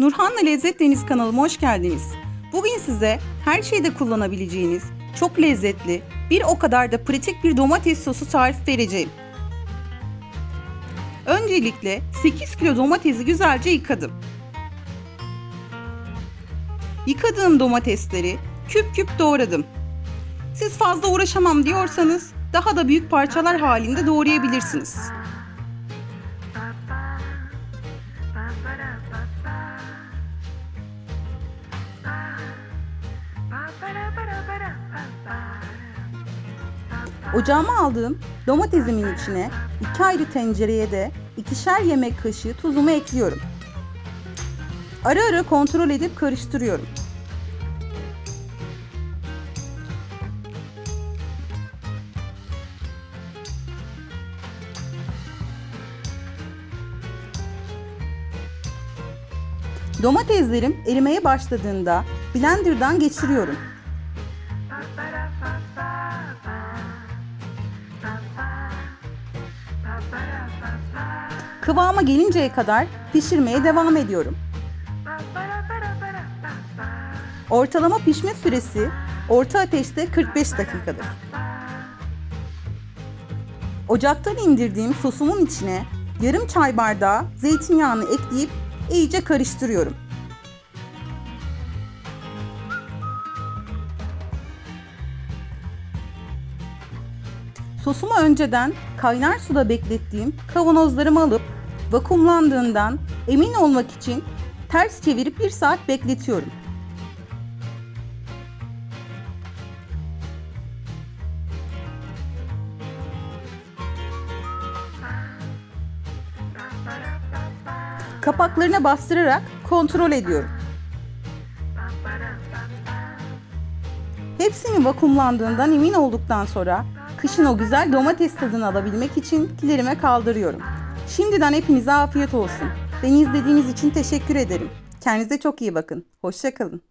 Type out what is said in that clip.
Nurhan'la Lezzet Deniz kanalıma hoş geldiniz. Bugün size her şeyde kullanabileceğiniz çok lezzetli, bir o kadar da pratik bir domates sosu tarif vereceğim. Öncelikle 8 kilo domatesi güzelce yıkadım. Yıkadığım domatesleri küp küp doğradım. Siz fazla uğraşamam diyorsanız daha da büyük parçalar halinde doğrayabilirsiniz. Ocağıma aldığım domatesimin içine iki ayrı tencereye de ikişer yemek kaşığı tuzumu ekliyorum. Ara ara kontrol edip karıştırıyorum. Domateslerim erimeye başladığında blenderdan geçiriyorum. Kıvama gelinceye kadar pişirmeye devam ediyorum. Ortalama pişme süresi orta ateşte 45 dakikadır. Ocaktan indirdiğim sosumun içine yarım çay bardağı zeytinyağını ekleyip iyice karıştırıyorum. Sosumu önceden kaynar suda beklettiğim kavanozlarımı alıp vakumlandığından emin olmak için ters çevirip bir saat bekletiyorum. Kapaklarına bastırarak kontrol ediyorum. Hepsinin vakumlandığından emin olduktan sonra kışın o güzel domates tadını alabilmek için kilerime kaldırıyorum. Şimdiden hepinize afiyet olsun. Beni izlediğiniz için teşekkür ederim. Kendinize çok iyi bakın. Hoşçakalın.